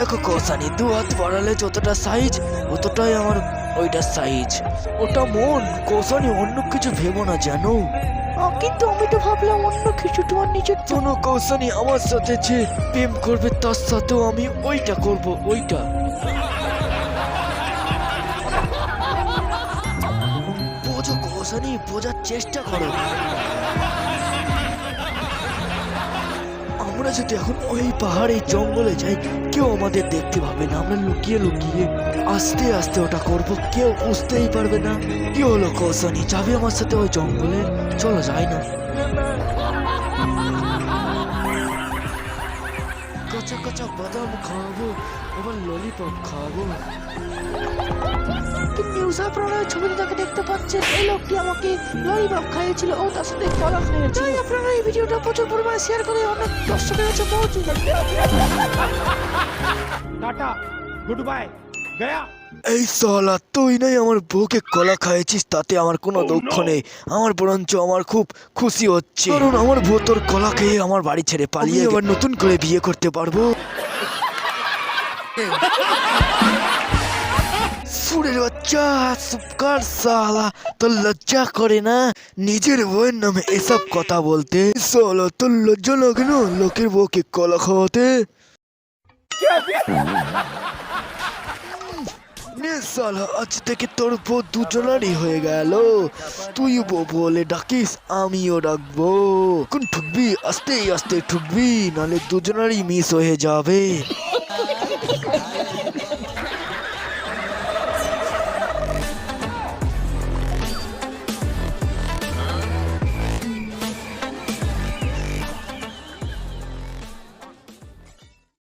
কসানি দু হাত বাড়ালে যতটা সাইজ অতটাই আমার ওইটা সাইজ ওটা মন কসানি অন্য কিছু ভেবো না জানো? কিন্তু আমি তো ভাবলাম অন্য কিছু তোমার নিজের জন্য কৌশানি আমার সাথে যে প্রেম করবে তার সাথেও আমি ওইটা করব ওইটা। বোঝো কৌশানি বোঝার চেষ্টা করো। যদি এখন ওই পাহাড়ে জঙ্গলে যাই। কেউ আমাদের দেখতে পাবে না, আমরা লুকিয়ে লুকিয়ে আস্তে আস্তে ওটা করব। কেউ বুঝতেই পারবে না। কি হলো কৌশানি, যাবে আমার সাথে ওই জঙ্গলে? চলো যাই না। কাঁচা কাঁচা বাদাম খাওয়াবো আবার ললিপপ খাওয়াবো কিন্তু নিউজা প্রণয়ের ছবিতে তাকে দেখতে পাচ্ছেন এই লোকটি আমাকে ললিপপ খাইয়েছিল ও তার সাথে কলা খাইয়েছিল তাই আপনারা এই ভিডিওটা প্রচুর পরিমাণে শেয়ার করে অনেক দর্শকের কাছে পৌঁছে টাটা গুড বাই গয়া। এই সলা তুই নাই আমার বউকে কলা খাইয়েছিস তাতে আমার কোনো oh, দুঃখ নেই। আমার বরঞ্চ আমার খুব খুশি হচ্ছে। কারণ আমার বউ তোর কলা খেয়ে আমার বাড়ি ছেড়ে পালিয়ে আবার নতুন করে বিয়ে করতে পারব? সুরের বাচ্চা, সুপকার সালা। তোর লজ্জা করে না? নিজের বউয়ের নামে এসব কথা বলতে। সালা, তোর লজ্জা লাগে না লোকের বউকে কলা খাওয়াতে? আজ থেকে তোর বউ দুজনারই হয়ে গেল। তুই বউ বলে ডাকিস, আমিও ডাকবো। কোন ঠুকবি? আস্তে আস্তে ঠুকবি, নালে দুজনারই মিস হয়ে যাবে।